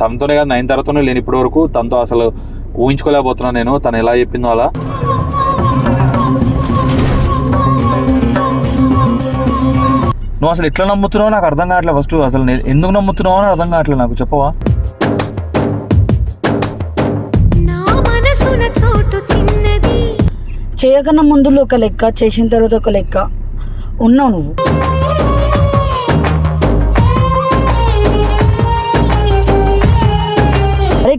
తనతోనే కాదు నైన్ తర్వాతనే లేని ఇప్పటి వరకు తనతో అసలు ఊహించుకోలేకపోతున్నాను నేను. తను ఎలా చెప్పిందో అలా. నువ్వు అసలు ఎట్లా నమ్ముతున్నావో నాకు అర్థం కావట్లేదు ఫస్ట్. అసలు నేను ఎందుకు నమ్ముతున్నావో అని అర్థం కావట్లేదు నాకు. చెప్పవా? నా మనసున చోటు చిన్నది. చేయకన్నా ముందు ఒక లెక్క చేసిన తర్వాత ఒక లెక్క. ఉన్నావు నువ్వు.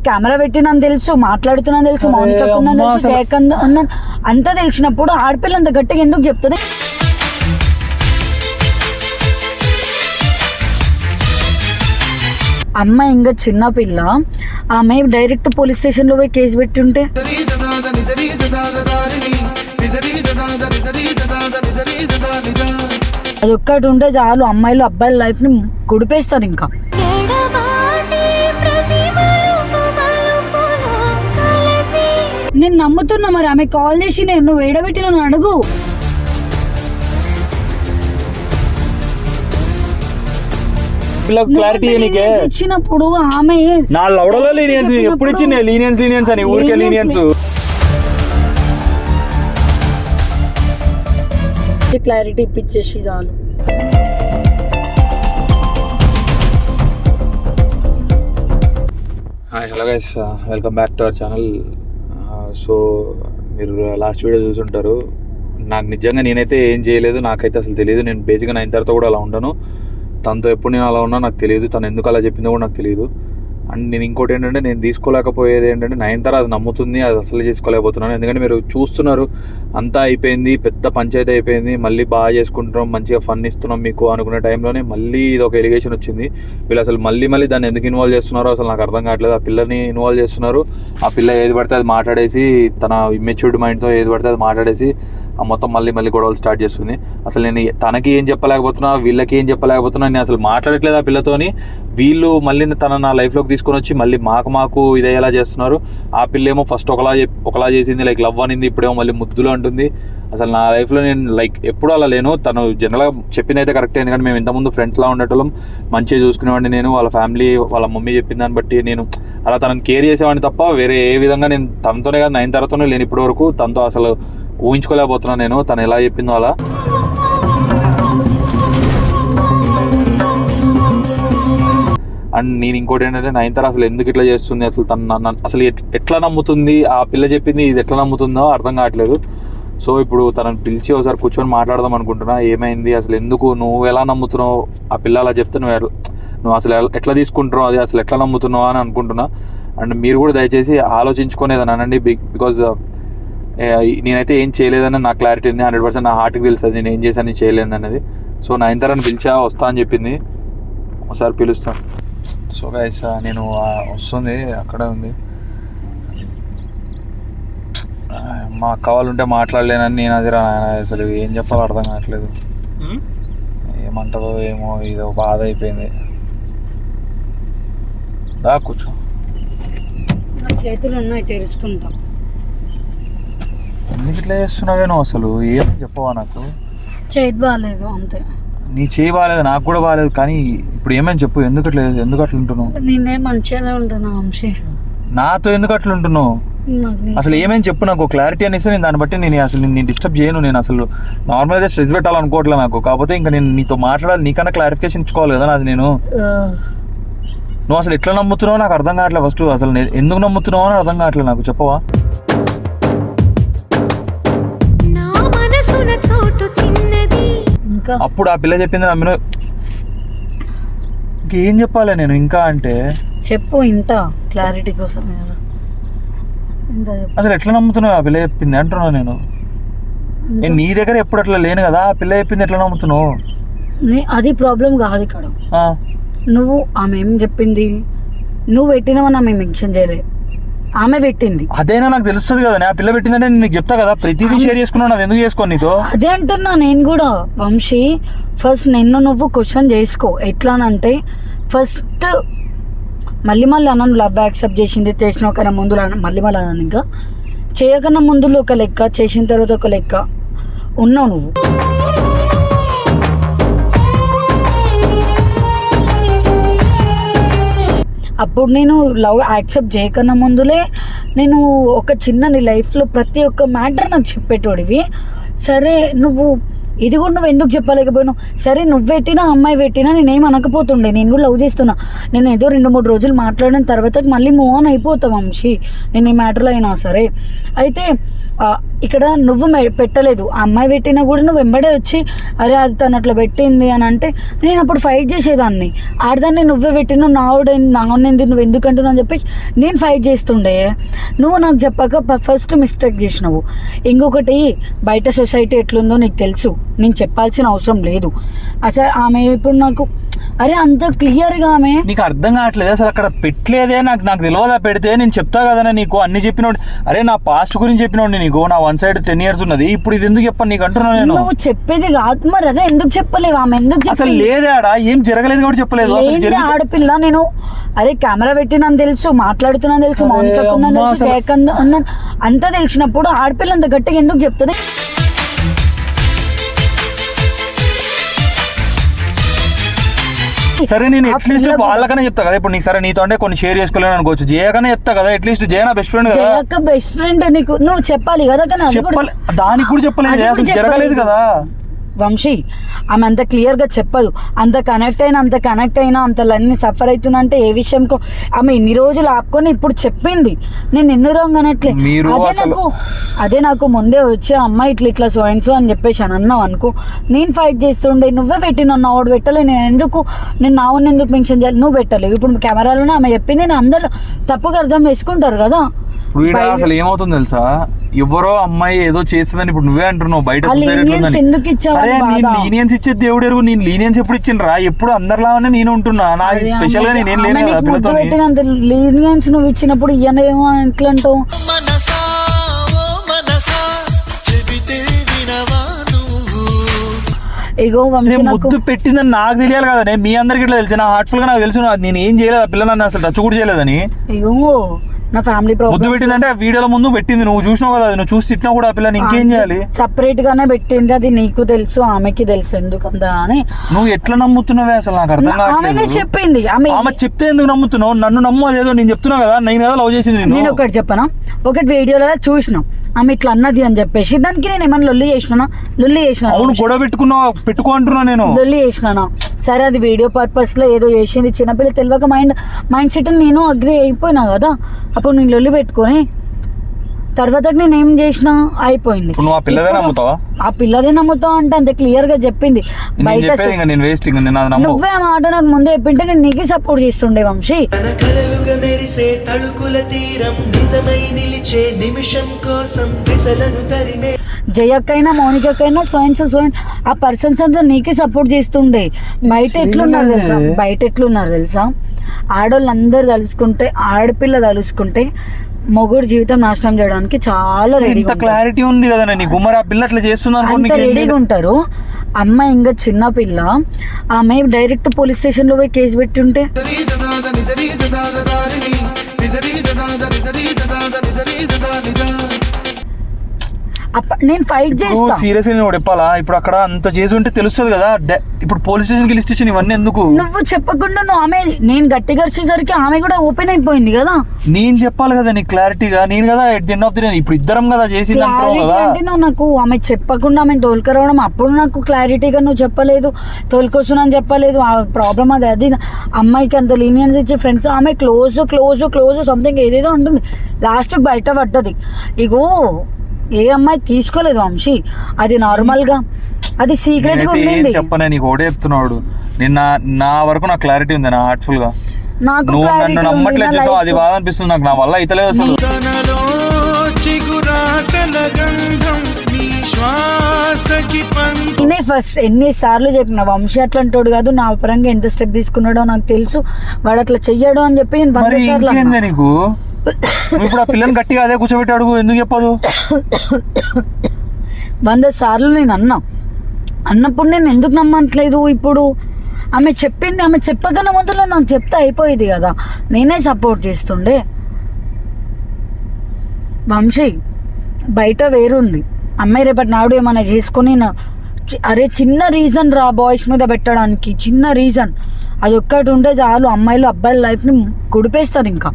కెమెరా పెట్టినని తెలుసు మాట్లాడుతున్నాను తెలుసు మౌనిక ఉందని తెలుసు అసలు- జయకంద్ ఉందని అంతా తెలిసినప్పుడు ఆడపిల్ల అంత గట్టిగా ఎందుకు చెప్తుంది? అమ్మ ఇంకా చిన్న పిల్ల. ఆమె డైరెక్ట్ పోలీస్ స్టేషన్లో పోయి కేసు పెట్టి ఉంటే అది ఒక్కటి ఉంటే చాలు అమ్మాయిలు అబ్బాయిల లైఫ్ని గుడిపేస్తారు ఇంకా. నేను నమ్ముతున్నా మరి ఆమె కాల్ చేసి నేను నువ్వు వేడబెట్టి నన్ను అడుగు. క్లారిటీ ఇచ్చినప్పుడు ఆమె నా లవడలో లీనియన్స్ ఎప్పుడు ఇచ్చింది? లీనియన్స్ లీనియన్స్ అని? ఊరికే లీనియన్స్ క్లారిటీ ఇప్పించేసి చాలు. Hi hello guys welcome back to our channel so మీరు లాస్ట్ వీడియో చూసుంటారు. నాకు నిజంగా నేనైతే ఏం చేయలేదు నాకైతే అసలు తెలియదు. నేను బేసిక్గా నైన్ తర్వాత కూడా అలా ఉండను. తనతో ఎప్పుడు నేను అలా ఉన్నా నాకు తెలియదు. తను ఎందుకు అలా చెప్పిందో కూడా నాకు తెలియదు. అండ్ నేను ఇంకోటి ఏంటంటే నేను తీసుకోలేకపోయేది ఏంటంటే నైన్ తర్వాత అది నమ్ముతుంది అది అసలు చేసుకోలేకపోతున్నాను. ఎందుకంటే మీరు చూస్తున్నారు అంతా అయిపోయింది పెద్ద పంచాయతీ అయిపోయింది మళ్ళీ బాగా చేసుకుంటున్నాం మంచిగా ఫన్ ఇస్తున్నాం మీకు అనుకునే టైంలోనే మళ్ళీ ఇది ఒక ఎలిగేషన్ వచ్చింది. వీళ్ళు అసలు మళ్ళీ మళ్ళీ దాన్ని ఎందుకు ఇన్వాల్వ్ చేస్తున్నారో అసలు నాకు అర్థం కావట్లేదు. ఆ పిల్లని ఇన్వాల్వ్ చేస్తున్నారు. ఆ పిల్ల ఏది పడితే అది మాట్లాడేసి తన ఇమ్మెచ్యూర్డ్ మైండ్తో ఏది పడితే అది మాట్లాడేసి మొత్తం మళ్ళీ మళ్ళీ గొడవలు స్టార్ట్ చేస్తుంది అసలు నేను తనకి ఏం చెప్పలేకపోతున్నా వీళ్ళకి ఏం చెప్పలేకపోతున్నా నేను అసలు మాట్లాడట్లేదు ఆ పిల్లతోని. వీళ్ళు మళ్ళీ తన నా లైఫ్లోకి తీసుకొని వచ్చి మళ్ళీ మాకు మాకు ఇదేలా చేస్తున్నారు. ఆ పిల్ల ఏమో ఫస్ట్ ఒకలా ఒకలా చేసింది లైక్ లవ్ అనింది ఇప్పుడేమో మళ్ళీ ముద్దులు అంటుంది. అసలు నా లైఫ్లో నేను లైక్ ఎప్పుడు అలా లేను. తను జనరల్గా చెప్పింది అయితే కరెక్ట్ ఎందుకంటే మేము ఇంతకుముందు ఫ్రెండ్స్లా ఉండేటోళ్ళం. మంచిగా చూసుకునేవాడిని నేను వాళ్ళ ఫ్యామిలీ వాళ్ళ మమ్మీ చెప్పిన దాన్ని బట్టి నేను అలా తనని కేర్ చేసేవాడిని తప్ప వేరే ఏ విధంగా నేను తనతోనే కాదు నైన్ తర్వాతనే లేని ఇప్పటివరకు. తనతో అసలు ఊహించుకోలేకపోతున్నాను నేను. తను ఎలా చెప్పిందో అలా. అండ్ నేను ఇంకోటి ఏంటంటే నైన్తర అసలు ఎందుకు ఇట్లా చేస్తుంది? అసలు తను నన్ను అసలు ఎట్లా నమ్ముతుంది? ఆ పిల్ల చెప్పింది ఇది ఎట్లా నమ్ముతుందో అర్థం కావట్లేదు. సో ఇప్పుడు తనని పిలిచి ఒకసారి కూర్చొని మాట్లాడదాం అనుకుంటున్నా. ఏమైంది? అసలు ఎందుకు నువ్వు ఎలా నమ్ముతున్నావు? ఆ పిల్ల అలా చెప్తే నువ్వు ఎట్లా- నువ్వు అసలు ఎట్లా తీసుకుంటున్నావు? అది అసలు ఎట్లా నమ్ముతున్నావు అని అనుకుంటున్నా. అండ్ మీరు కూడా దయచేసి ఆలోచించుకునేది అనండి. బిగ్ బికాజ్ నేనైతే ఏం చేయలేదని నాకు క్లారిటీ ఉంది హండ్రెడ్ పర్సెంట్ నా హార్ట్కి తెలుస్తుంది నేను ఏం చేశాను చేయలేదు అన్నది. సో నైన్తరని పిలిచా వస్తా అని చెప్పింది. ఒకసారి పిలుస్తాను సో గైస్ నేను వస్తుంది అక్కడే ఉంది. మా అక్క వాళ్ళు ఉంటే మాట్లాడలేనని నేను అది రా అసలు ఏం చెప్పాలో అర్థం కావట్లేదు. ఏమంటారో ఏమో ఇదో బాధ అయిపోయింది. దా కూర్చో. నా చేతులు ఉన్నాయి తెలుసుకుంటా ఎందుకు ఇట్లా చేస్తున్నావే నువ్వు అసలు? ఏం చెప్పవా నాకు? చేతి బాగాలేదు అంతే. నీ చేయి బాగాలేదు నాకు కూడా బాగాలేదు కానీ ఇప్పుడు ఏమని చెప్పు? ఎందుకు అట్లా ఎందుకు అట్లా ఉంటున్నావు? నేనే మంచిగానే ఉంటున్నా వంశీ. నాతో ఎందుకు అట్లా ఉంటున్నావు? అసలు ఏమేమి చెప్పు నాకు? క్లారిటీ అనేసి నేను దాన్ని బట్టి నేను అసలు నేను డిస్టర్బ్ చేయను. నేను అసలు నార్మల్గా స్ట్రెస్ పెట్టాలనుకోవట్లేదు నాకు. కాకపోతే ఇంకా నేను నీతో మాట్లాడాలి నీకన్నా క్లారిఫికేషన్ ఇచ్చుకోవాలి కదా నాది నేను. నువ్వు అసలు ఎట్లా నమ్ముతున్నావో నాకు అర్థం కావట్లేదు ఫస్ట్. అసలు ఎందుకు నమ్ముతున్నావో అని అర్థం కావట్లేదు నాకు. చెప్పవా? అప్పుడు ఆ పిల్ల చెప్పింది నమ్మిన ఇంకేం చెప్పాలి నేను ఇంకా అంటే? చెప్పు ఇంత క్లారిటీ కోసం అసలు ఎట్లా నమ్ముతున్నావు? ఆ పిల్ల చెప్పింది అంటున్నా నేను. నేను నీ దగ్గర ఎప్పుడు అట్లా లేను కదా? ఆ పిల్ల చెప్పింది ఎట్లా నమ్ముతున్నావు? నీ- అది ప్రాబ్లం కాదు ఇక్కడ. నువ్వు ఆమె ఏం చెప్పింది? నువ్వు పెట్టినవని ఆమె మెన్షన్ చేయలే. ఆమె పెట్టింది. అదైనా నాకు తెలుస్తుంది కదా ఆ పిల్ల పెట్టిందంటే నేను నీకు చెప్తా కదా ప్రతిదీ షేర్ చేసుకున్నాను అది ఎందుకు చేసుకోను నీతో? అదే అంటున్నా నేను కూడా వంశీ. ఫస్ట్ నిన్ను నువ్వు క్వశ్చన్ చేసుకో. ఎట్లా అంటే ఫస్ట్ మళ్ళీ మళ్ళీ అన్నాను లవ్ యాక్సెప్ట్ చేసింది చేసిన కన్నా ముందు అన్న- మళ్ళీ మళ్ళీ అన్నాను ఇంకా. చేయకన్నా ముందు ఒక లెక్క చేసిన తర్వాత ఒక లెక్క. ఉన్నావు నువ్వు. అప్పుడు నేను లవ్ యాక్సెప్ట్ చేయకన్నా ముందులే నేను ఒక చిన్న నీ లైఫ్లో ప్రతి ఒక్క మ్యాటర్ నాకు చెప్పేటోడివి. సరే నువ్వు ఇది కూడా నువ్వు ఎందుకు చెప్పలేకపోయినావు? సరే నువ్వు పెట్టినా అమ్మాయి పెట్టినా నేనేం అనకపోతుండే. నేను కూడా లవ్ చేస్తున్నా. నేను ఏదో రెండు మూడు రోజులు మాట్లాడిన తర్వాత మళ్ళీ మూవ్ ఆన్ అయిపోతా వంశీ. నేను ఈ మ్యాటర్లో అయినా సరే. అయితే ఇక్కడ నువ్వు పెట్టలేదు. ఆ అమ్మాయి పెట్టినా కూడా నువ్వు వెంబడే వచ్చి అరే అది తను అట్లా పెట్టింది అని అంటే నేను అప్పుడు ఫైట్ చేసేదాన్ని. ఆడదాన్ని నువ్వే పెట్టినా నావుడు నావునేంది నువ్వు ఎందుకంటున్నావు అని చెప్పేసి నేను ఫైట్ చేస్తుండే. నువ్వు నాకు చెప్పాక ఫస్ట్ మిస్టేక్ చేసినావు. ఇంకొకటి బయట సొసైటీ ఎట్లుందో నీకు తెలుసు. నేను చెప్పాల్సిన అవసరం లేదు. అసలు ఆమె ఇప్పుడు నాకు అరే అంత క్లియర్గా ఆమె నీకు అర్థం కావట్లేదు? అసలు అక్కడ పెట్టలేదే? నాకు నాకు తెలియదా పెడితే నేను చెప్తా కదా నీకు అన్ని చెప్పినోడు. అరే నా పాస్ట్ గురించి చెప్పినోడు నీకు నా వన్ సైడ్ టెన్ ఇయర్స్ ఉన్నది. ఇప్పుడు ఇది ఎందుకు చెప్పను నీకు అంటున్నా నేను? నువ్వు చెప్పేది కాదు మరి అదే ఎందుకు చెప్పలేవు? ఆమె ఎందుకు అసలు చెప్పలేదు? లేదే ఆడ? ఏం జరగలేదు కూడా చెప్పలేదు. ఆడపిల్ల నేను అరే కెమెరా పెట్టినని తెలుసు మాట్లాడుతున్నాను తెలుసు మౌనిక ఉందని తెలుసు అంతా తెలిసినప్పుడు ఆడపిల్ల అంత గట్టిగా ఎందుకు చెప్తుంది? సరే నేను అట్లీస్ట్ వాళ్ళకనే చెప్తా కదా ఇప్పుడు నీకు సరే నీతో అంటే కొన్ని షేర్ చేసుకోలేను అనుకోవచ్చు. జయకనే చెప్తా కదా అట్లీస్ట్ జయ నా బెస్ట్ ఫ్రెండ్ కదా. జయక్క బెస్ట్ ఫ్రెండ్ నీకు నువ్వు చెప్పాలి కదా కానీ దానికి కూడా చెప్పలేదు అసలు జరగలేదు. కదా. వంశీ ఆమె అంత క్లియర్గా చెప్పదు. అంత కనెక్ట్ అయినా అంత కనెక్ట్ అయినా అంత అన్ని సఫర్ అవుతున్నా అంటే ఏ విషయంకో ఆమె ఇన్ని రోజులు ఆపుకొని ఇప్పుడు చెప్పింది. నేను ఎన్ని రాంగ్ అనట్లే అదే నాకు అదే నాకు ముందే వచ్చి అమ్మాయి ఇట్లా ఇట్లా సో అండ్ సో అని చెప్పేసి అని అన్నావు అనుకో నేను ఫైట్ చేస్తుండే నువ్వే పెట్టిన నావుడు పెట్టలే నేను ఎందుకు నేను నావుని ఎందుకు మెన్షన్ చేయాలి? నువ్వు పెట్టలేవు. ఇప్పుడు కెమెరాలోనే ఆమె చెప్పింది నేను అందరూ తప్పుగా అర్థం చేసుకుంటారు కదా. ఇప్పుడు ఈడ అసలు ఏమవుతుంది తెలుసా? ఎవరో అమ్మాయి ఏదో చేస్తుందని ఇప్పుడు నువ్వే అంటున్నావు బయట. ఎందుకు. లీనియన్స్ ఇచ్చేది దేవుడు ఎరుగు నేను లీనియన్స్ ఎప్పుడు ఇచ్చిండ్రా? ఎప్పుడు అందరిలాగానే నేను ఉంటున్నా. నాకు స్పెషల్గా నేనేం. పెట్టినంత లీనియన్స్ నువ్వు ఇచ్చినప్పుడు ఇయ్యనేమో ఎట్లా అంటావు ఇగో ముద్దు పెట్టిందని నాకు తెలియాలి కదా. మీ అందరికి ఇట్లా తెలుసు. నా హార్ట్ఫుల్గా నాకు తెలుసు. నా- నేను ఏం చేయలేదు ఆ పిల్ల నన్ను అసలు టచ్ కూడా చేయలేదని. ఇగో నా ఫ్యామిలీ ముద్దు ప్రాబ్లమ్ పెట్టిందంటే ఆ వీడియోల ముందు పెట్టింది. నువ్వు చూసినావు కదా అది. నువ్వు చూసి తిట్టినా కూడా ఆ పిల్లని ఇంకేం చేయాలి? సపరేట్ గానే పెట్టింది. అది నీకు తెలుసు ఆమెకి తెలుసు. ఎందుకంత అని. నువ్వు ఎట్లా నమ్ముతున్నావే అసలు? నాకు అర్థం ఆమెనే కావట్లేదు. చెప్పింది. ఆమె ఆమె చెప్తే ఎందుకు నమ్ముతున్నావు? నన్ను నమ్ము అదేదో నేను చెప్తున్నా కదా. నేను కదా లవ్ చేసింది నేను నేను ఒకటి చెప్పనా? ఒకటి వీడియోలో చూసినాం. ఆమె ఇట్లా అన్నది అని చెప్పేసి. దానికి నేను ఏమన్నా లొల్లి చేసినా లొల్లి చేసిన అవును గొడవ పెట్టుకున్నావు పెట్టుకో అంటున్నా నేను. లొల్లి చేసినానా? సరే అది వీడియో పర్పస్లో ఏదో చేసింది. చిన్నపిల్ల తెలియక మైండ్ మైండ్ సెట్ నేను అగ్రి అయిపోయినా కదా. అప్పుడు నేను లొల్లి పెట్టుకొని తర్వాత నేను ఏం చేసినా అయిపోయింది. నువ్వు ఆ పిల్లదే నమ్ముతావా? ఆ పిల్లదే నమ్ముతావు అంటే అంత క్లియర్గా చెప్పింది. బయట నువ్వే ఆ మాట నాకు ముందే చెప్పింటే నేను నీకు సపోర్ట్ చేస్తుండే వంశీ. జయక్కైనా మౌనికకైనా సోయన్స్ సోయన్ ఆ పర్సన్స్ అంతా నీకే సపోర్ట్ చేస్తుండే. బయట ఎట్లున్నారు తెలుసా? బయట ఎట్లున్నారు తెలుసా? ఆడవాళ్ళందరూ తలుచుకుంటే ఆడపిల్ల తలుచుకుంటే మొగుడు జీవితం నాశనం చేయడానికి చాలా రెడీగా క్లారిటీ ఉంది కదా పిల్ల అట్లా అంత ఏం రెడీగా ఉంటారు. అమ్మాయి ఇంకా చిన్న పిల్ల. ఆమె డైరెక్ట్ పోలీస్ స్టేషన్లో పోయి కేసు పెట్టి ఉంటే నేను ఫైట్ చేస్తా. సీరియస్ నేను చెప్పాలా? ఇప్పుడు అక్కడ అంత చేసి ఉంటే తెలుస్తుంది కదా ఇప్పుడు పోలీస్ స్టేషన్కి ఇచ్చిన ఇవన్నీ ఎందుకు? నువ్వు చెప్పకుండా నువ్వు ఆమె నేను గట్టిగా వచ్చేసరికి ఆమె కూడా ఓపెన్ అయిపోయింది కదా. నేను చెప్పాలి కదా నీకు క్లారిటీగా నేను కదా at the end of the day ఇప్పుడు ఇద్దరం కదా కదా. అంటే నువ్వు నాకు ఆమె చెప్పకుండా ఆమె తోలుకరావడం అప్పుడు నాకు క్లారిటీగా నువ్వు చెప్పలేదు. తోలుకొస్తున్నాను చెప్పలేదు. ఆ ప్రాబ్లం అది అది అమ్మాయికి అంత లీనియన్స్ ఇచ్చే ఫ్రెండ్స్ ఆమె క్లోజ్ క్లోజ్ క్లోజ్ సంథింగ్ ఏదేదో ఉంటుంది. లాస్ట్ బయట పడ్డది. ఇగో ఏ అమ్మాయి తీసుకోలేదు వంశీ? అది నార్మల్గా అది సీక్రెట్గా నేనైతే ఏం ఉండింది. చెప్పనే నీకు ఒకటే చెప్తున్నాడు. నేను నా వరకు నాకు క్లారిటీ ఉంది నా హార్ట్ఫుల్గా నాకు నువ్వు నన్ను నమ్మట్లేదు చేసావు అది బాధ అనిపిస్తుంది నాకు నా వల్ల అయితలేదు అసలు. నేనే ఫస్ట్ ఎన్నిసార్లు చెప్పిన వంశీ అట్లాంటోడు కాదు నా పరంగా ఎంత స్టెప్ తీసుకున్నాడో నాకు తెలుసు వాడు అట్లా చెయ్యడు అని చెప్పి నేను నీకు? ఇప్పుడు ఆ పిల్లని గట్టిగా అదే కూర్చోబెట్టి అడుగు ఎందుకు చెప్పదు? వంద సార్లు నేను అన్నా. అన్నప్పుడు నేను ఎందుకు నమ్మట్లేదు ఇప్పుడు? ఆమె చెప్పింది ఆమె చెప్పకన్నా ముందులో నాకు చెప్తే అయిపోయేది కదా. నేనే సపోర్ట్ చేస్తుండే. వంశీ బయట వేరుంది. అమ్మాయి రేపటి నాడు ఏమైనా చేసుకొని నా అరే చిన్న రీజన్ రా బాయ్స్ మీద పెట్టడానికి చిన్న రీజన్ అది ఒక్కటి ఉంటే చాలు అమ్మాయిలు అబ్బాయిల లైఫ్ని గుడిపేస్తారు ఇంకా.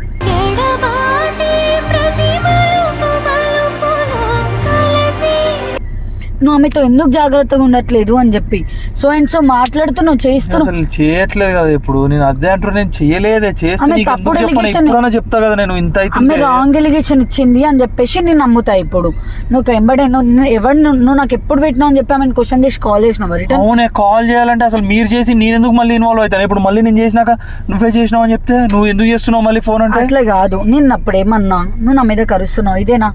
నువ్వు ఆమెతో ఎందుకు జాగ్రత్తగా ఉండట్లేదు అని చెప్పి. సో అండ్ సో మాట్లాడుతున్నావు చేస్తున్నావు. అసలు చేయట్లేదు కదా ఇప్పుడు. నేను అదే అంటారు నేను చేయలేదే చేస్తే ఆమె నీకు ఎందుకు తప్పుడు చెప్పను? allegation- ఎప్పుడైనా చెప్తా కదా నేను ఇంత ఆమె అయితే రాంగ్ ఎలిగేషన్ ఇచ్చింది అని చెప్పేసి నేను నమ్ముతా ఇప్పుడు. నువ్వు ఎంబడే నువ్వు నువ్వు ఎవరు నువ్వు నువ్వు నాకు ఎప్పుడు పెట్టినావు అని చెప్పి ఆమె క్వశ్చన్ చేసి కాల్ చేసినావు? రిటర్న్ అవునే కాల్ చేయాలంటే అసలు మీరు చేసి నేను ఎందుకు మళ్ళీ ఇన్వాల్వ్ అవుతాను? ఇప్పుడు మళ్ళీ నేను చేసినాక నువ్వే చేసినావు అని చెప్తే నువ్వు ఎందుకు చేస్తున్నావు మళ్ళీ ఫోన్ అంటే? అట్లా కాదు. నేను అప్పుడు ఏమన్నా నువ్వు నా మీద కరుస్తున్నావు? ఇదేనా?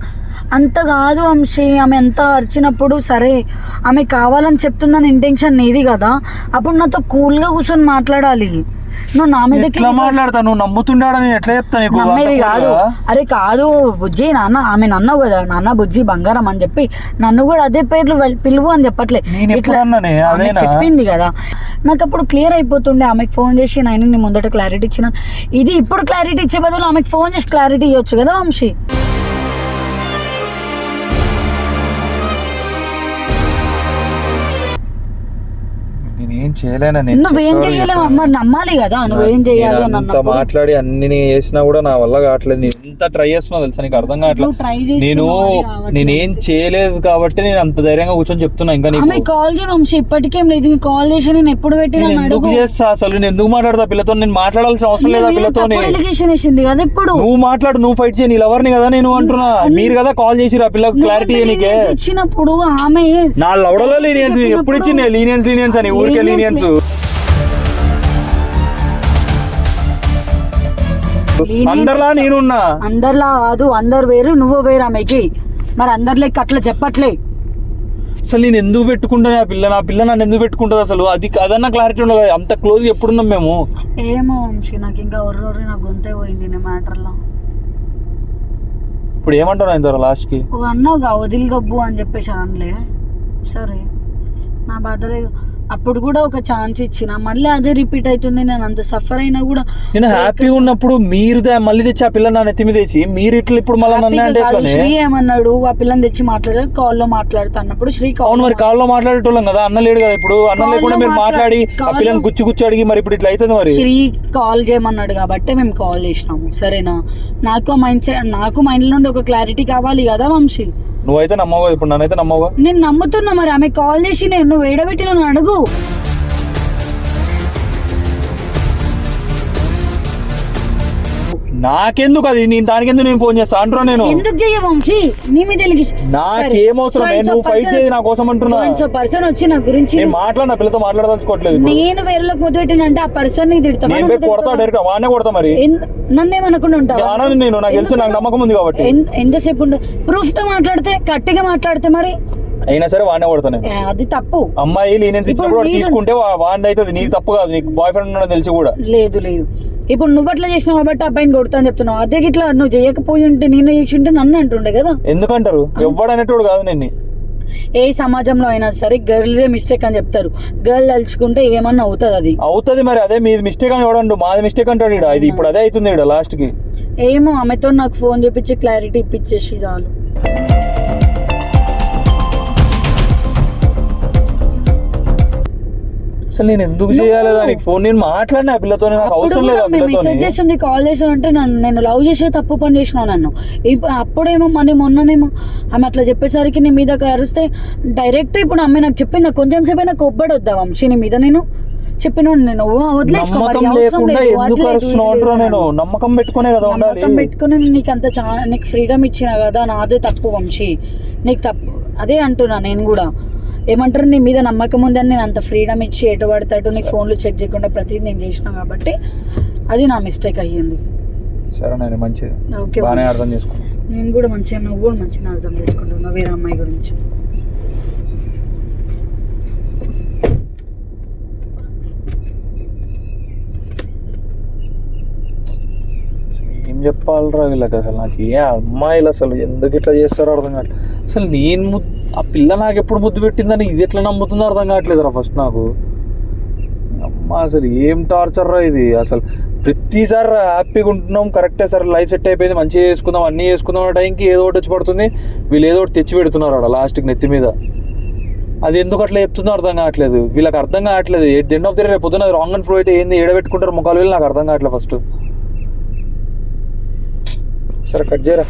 అంత కాదు వంశీ ఆమె ఎంత అరిచినప్పుడు సరే ఆమె కావాలని చెప్తుందని ఇంటెన్షన్ నీది కదా. అప్పుడు నాతో కూల్గా కూర్చొని మాట్లాడాలి. నువ్వు నా మీద మాట్లాడతా నువ్వు నమ్ముతుండాడా నేను ఎట్లా చెప్తాను నమ్మేది కాదు? అరే కాదు బుజ్జి నాన్న ఆమె నన్నావు కదా నాన్న బుజ్జి బంగారం అని చెప్పి నన్ను కూడా అదే పేర్లు పిలువు అని చెప్పట్లే? చెప్పింది కదా. నాకు అప్పుడు క్లియర్ అయిపోతుండే ఆమెకు ఫోన్ చేసి నేను నీ ముందట క్లారిటీ ఇచ్చిన. ఇది ఇప్పుడు క్లారిటీ ఇచ్చే బదులు ఆమెకు ఫోన్ చేసి క్లారిటీ ఇవ్వచ్చు కదా వంశీ? నేనేం చేయలేనా నేను నువ్వేం చెప్పాను. మరి నమ్మాలి కదా నువ్వేం చేయాలి అని అంత అన్నప్పుడు. మాట్లాడి అన్ని నేను చేసినా కూడా నా వల్ల కావట్లేదు. నేను ఎంత ట్రై చేస్తున్నా తెలుసా? నీకు అర్థం కావట్లేదు నువ్వు try నేను చేస్తున్నావు, అది కావట్లేదు. నేనేం చేయలేదు కాబట్టి నేను అంత ధైర్యంగా కూర్చొని చెప్తున్నా. ఇంకా నీకు కాల్ చేయ వంశీ ఇప్పటికేం లేదు. కాల్ చేసి నేను ఎప్పుడు పెట్టినా నేను ఎందుకు అడుగు. చేస్తా అసలు? నేను ఎందుకు మాట్లాడతా? పిల్లతో నేను మాట్లాడాల్సిన అవసరం లేదా పిల్లతో? ఎలిగేషన్ వేసింది కదా ఇప్పుడు. నువ్వు మాట్లాడు నువ్వు ఫైట్ చేయి. నీ లవర్ని కదా నేను అంటున్నా. మీరు కదా కాల్ చేసి ఆ పిల్లకి క్లారిటీ నువ్వు నీకే. ఇచ్చినప్పుడు ఆమె నా లవడలో లీనియన్స్ ఎప్పుడు ఇచ్చింది? లీనియన్స్ లీనియన్స్ అని. ఊరికే లీనియన్స్ అందరిలా నేనున్నా. అందరిలా కాదు అందరు వేరు నువ్వు వేరు ఆమెకి మరి అందరి లెక్క అట్లా చెప్పట్లే. అసలు నేను ఎందుకు పెట్టుకుంటాను ఆ పిల్ల? నా పిల్ల నన్ను ఎందుకు పెట్టుకుంటుంది అసలు? అది అదన్నా క్లారిటీ ఉండదు. అంత క్లోజ్ ఎప్పుడున్నాం మేము? ఏమో వంశీ నాకు ఇంకా ఒర్రు ఒర్రి నా గొంతే పోయింది నీ మ్యాటర్లో ఇప్పుడు ఏమంటావు ఇంత లాస్ట్కి? అన్నావుగా వదిలి గబ్బు అని చెప్పేసి అనలే. సరే. నా బాధ లేదు అప్పుడు కూడా ఒక ఛాన్స్ ఇచ్చిన మళ్ళీ అదే రిపీట్ అవుతుంది నేను అంత సఫర్ అయినా కూడా నేను హ్యాపీగా ఉన్నప్పుడు మీరు మళ్ళీ తెచ్చి ఆ పిల్ల నా నెత్తి మీద తెచ్చి మీరు ఇట్లా ఇప్పుడు మళ్ళీ నన్ను? శ్రీ ఏమన్నాడు ఆ పిల్లని తెచ్చి మాట్లాడారు కాల్లో మాట్లాడుతా అన్నప్పుడు శ్రీ అవును లో మరి కాల్లో మాట్లాడేటోళ్ళం కదా అన్న లేడు కదా ఇప్పుడు అన్న లేకుండా మీరు మాట్లాడి ఆ పిల్లని గుచ్చి గుచ్చి అడిగి మరి ఇప్పుడు ఇట్లా అవుతుంది మరి? శ్రీ కాల్ చేయమన్నాడు కాబట్టి మేము కాల్ చేసినాము సరేనా? నాకు మైండ్ సెట్ నాకు మైండ్ నుండి ఒక క్లారిటీ కావాలి కదా వంశీ? నువ్వైతే నమ్మవు? ఇప్పుడు నన్నైతే నమ్మవుగా నేను నమ్ముతున్నా మరి. ఆమె కాల్ చేసి నేను నువ్వు వేడబెట్టి అడుగు. నాకెందుకు అది నేను దానికెందుకు నేను ఫోన్ చేస్తా? అంటున్నా నేను. ఎందుకు చెయ్య వంశీ? నీ మీద ఎలిగేషన్ నాకేం అవసరం లేదు. నువ్వు ఫైట్ చేయి నా కోసం అంటున్నా. పర్సన్ వచ్చి నా గురించి నేను మాట్లాడిన పిల్లతో మాట్లాడదలుచుకోవట్లేదు. నేను వేరేలోకి పెట్టినంటే ఆ పర్సన్ని నేను పోయి కొడతా డైరెక్ట్ వాడినే కొడతా మరి. నన్ను ఏమనుకుండా ఉంటావా? ఆనంద్ నేను. నాకు తెలుసు నాకు నమ్మకం ఉంది కాబట్టి. ఎంతసేపు ఉండ ప్రూఫ్తో మాట్లాడితే గట్టిగా మాట్లాడితే మరి? అయినా సరే వాడినే కొడతా నేను. ఏ, అది తప్పు. అమ్మాయి ఇప్పుడు ఇచ్చినప్పుడు వాడు తీసుకుంటే వాడిది అవుతుంది నీకు తప్పు కాదు. నీకు బాయ్ ఫ్రెండ్ ఉన్నాడని తెలిసి కూడా. లేదు లేదు. ఇప్పుడు నువ్వు అట్లా చేసినావు కాబట్టి అబ్బాయిని కొడతా అని చెప్తున్నావు. అదే ఇట్లా నువ్వు చేయకపోయి ఉంటే నేను చేసి ఉంటే నన్ను అంటుండే కదా. ఎందుకంటారు? ఎవ్వడనేటోడు కాదు నేను ఏ సమాజంలో అయినా సరే గర్ల్దే మిస్టేక్ అని చెప్తారు. గర్ల్ తలుచుకుంటే ఏమన్నా అవుతుంది అది. అవుతుంది మరి. అదే మీ మిస్టేక్ అని ఎవడండు? మాది మిస్టేక్ అంటాడు ఈడ. ఇది ఇప్పుడు అదే అవుతుంది లాస్ట్కి. ఏమో ఆమెతో నాకు ఫోన్ చేపించి క్లారిటీ ఇప్పించేసి చాలు. అసలు నేను ఎందుకు చేయాలి దానికి? ఫోన్ నేను మాట్లాడిన ఆ పిల్లతో నాకు అవసరం లేదు ఆ మేము పిల్లతో మెసేజ్ చేస్తుంది కాల్ చేసాను అంటే నన్ను నేను లవ్ చేసే తప్పు పని చేసినావు నన్ను. అప్పుడేమో మరి మొన్ననేమో ఆమె అట్లా చెప్పేసరికి నీ మీద అరిస్తే డైరెక్ట్ ఇప్పుడు ఆమె నాకు చెప్పింది నాకు కొంచెం సేపు అయినా కొబ్బడి వద్దా వంశీ నీ మీద నేను? చెప్పిన నేను వదిలేసుకో మరి నమ్మకం అవసరం లేకుండా లేదు, ఎందుకు వదిలేదు, అరుస్తున్నావు ఇది అంటున్నా లేదు నేను? నమ్మకం పెట్టుకునే కదా ఉండాలి. నమ్మకం పెట్టుకుని నీకు అంత చా నీకు ఫ్రీడమ్ ఇచ్చిన కదా నాదే తప్పు వంశీ. నీకు తప్పు అదే అంటున్నా నేను కూడా. ఏమంటారు నీ మీద నమ్మకం ఉందని నేను అంత ఫ్రీడమ్ ఇచ్చి ఎటు పడతాడు నీ ఫోన్లు చెక్ చేయకుండా ప్రతిదీ నేను చేసిన కాబట్టి అది నా మిస్టేక్ అయ్యింది. సరే నేను మంచిది. ఓకే బాగానే అర్థం చేసుకున్నా నేను కూడా మంచిగా నువ్వు కూడా మంచిగా అర్థం చేసుకుంటున్నావు వేరే అమ్మాయి గురించి. ఏం చెప్పాలరా వీళ్ళకి అసలు? నాకు ఏ అమ్మాయిలు అసలు ఎందుకు ఇట్లా చేస్తారో అర్థం కావట్లేదు అసలు నేను ముద్దు ఆ పిల్ల నాకు ఎప్పుడు ముద్దు పెట్టిందని ఇది ఎట్లా నమ్ముతుందో అర్థం కావట్లేదురా ఫస్ట్ నాకు. అమ్మ అసలు ఏం టార్చర్ రా ఇది? అసలు ప్రతిసారి హ్యాపీగా ఉంటున్నాం కరెక్టే సార్ లైఫ్ సెట్ అయిపోయింది మంచిగా చేసుకుందాం అన్నీ చేసుకుందాం అనే టైంకి ఏదో ఒకటి వచ్చి పడుతుంది. వీళ్ళు ఏదో ఒకటి తెచ్చి పెడుతున్నారు అక్కడ లాస్ట్కి నెత్తి మీద. అది ఎందుకు అట్లా చెప్తుందో అర్థం కావట్లేదు. వీళ్ళకి అర్థం కావట్లేదు. ఎట్ ఎండ్ ఆఫ్ ది రేపు పొద్దున రాంగ్ అండ్ ప్రూవ్ అయితే ఏంది ఏడబెట్టుకుంటారు ముఖాలు వీళ్ళు? నాకు అర్థం కావట్లేదు ఫస్ట్ సరే కట్ చేయరా?